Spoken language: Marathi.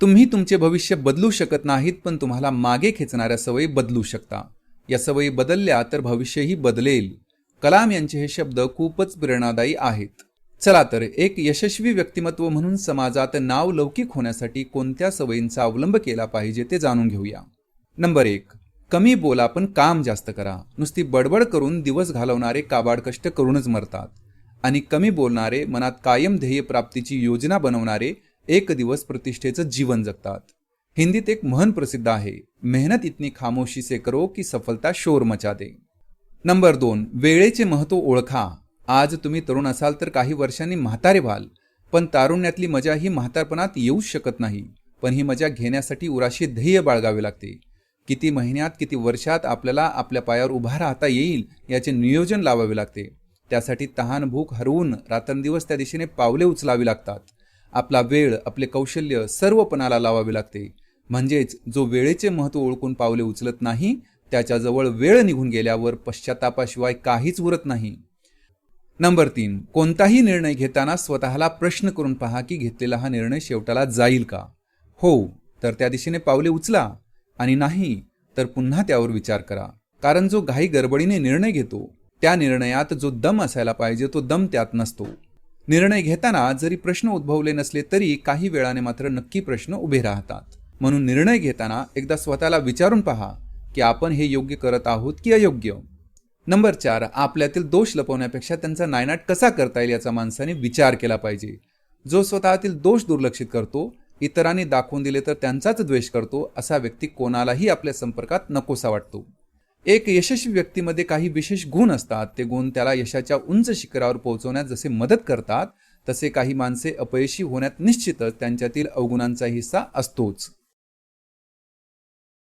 तुम्ही तुमचे भविष्य बदलू शकत नाहीत पण तुम्हाला मागे खेचणाऱ्या सवयी बदलू शकता. या सवयी बदलल्या तर भविष्यही बदलेल. कलाम यांचे हे शब्द खूपच प्रेरणादायी आहेत. चला तर एक यशस्वी व्यक्तिमत्व म्हणून समाजात नाव लौकिक होण्यासाठी कोणत्या सवयींचा अवलंब केला पाहिजे ते जाणून घेऊया. नंबर एक कमी बोला पण काम जास्त करा. नुसती बडबड करून दिवस घालवणारे काबाड कष्ट करूनच मरतात. आणि कमी बोलणारे मनात कायम ध्येय प्राप्तीची योजना बनवणारे एक दिवस प्रतिष्ठेचं जीवन जगतात. हिंदीत एक म्हण प्रसिद्ध आहे मेहनत इतनी खामोशी से करो की सफलता शोर मचा दे नंबर दोन वेळेचे महत्त्व ओळखा. आज तुम्ही तरुण असाल तर काही वर्षांनी म्हातारे व्हाल पण तारुण्यातली मजा ही म्हातारपणात येऊच शकत नाही. पण ही मजा घेण्यासाठी उराशी ध्येय बाळगावे लागते. किती महिन्यात किती वर्षात आपल्याला आपल्या पायावर उभा राहता येईल याचे नियोजन लावावे लागते. त्यासाठी तहान भूक हरवून रात्रंदिवस त्या दिशेने पावले उचलावी लागतात. आपला वेळ आपले कौशल्य सर्व पणाला लावावे लागते. म्हणजेच जो वेळेचे महत्त्व ओळखून पावले उचलत नाही त्याच्याजवळ वेळ निघून गेल्यावर पश्चातापाशिवाय काहीच उरत नाही. नंबर तीन कोणताही निर्णय घेताना स्वतःला प्रश्न करून पहा की घेतलेला हा निर्णय शेवटाला जाईल का? हो तर त्या दिशेने पावले उचला. आणि नाही तर पुन्हा त्यावर विचार करा. कारण जो घाई गडबडीने निर्णय घेतो त्या निर्णयात जो दम असायला पाहिजे तो दम त्यात नसतो. निर्णय घेताना जरी प्रश्न उद्भवले नसले तरी काही वेळाने मात्र नक्की प्रश्न उभे राहतात. म्हणून निर्णय घेताना एकदा स्वतःला विचारून पहा की आपण हे योग्य करत आहोत की अयोग्य? नंबर चार आपल्यातील दोष लपवण्यापेक्षा त्यांचा नायनाट कसा करता येईल याचा माणसाने विचार केला पाहिजे. जो स्वतःतील दोष दुर्लक्षित करतो इतरांनी दाखवून दिले तर त्यांचाच द्वेष करतो असा व्यक्ती कोणालाही आपल्या संपर्कात नकोसा वाटतो. एक यशस्वी व्यक्तीमध्ये काही विशेष गुण असतात. ते गुण त्याला यशाच्या उंच शिखरावर पोहोचवण्यात जसे मदत करतात तसे काही माणसे अपयशी होण्यात निश्चितच त्यांच्यातील अवगुणांचा हिस्सा असतोच.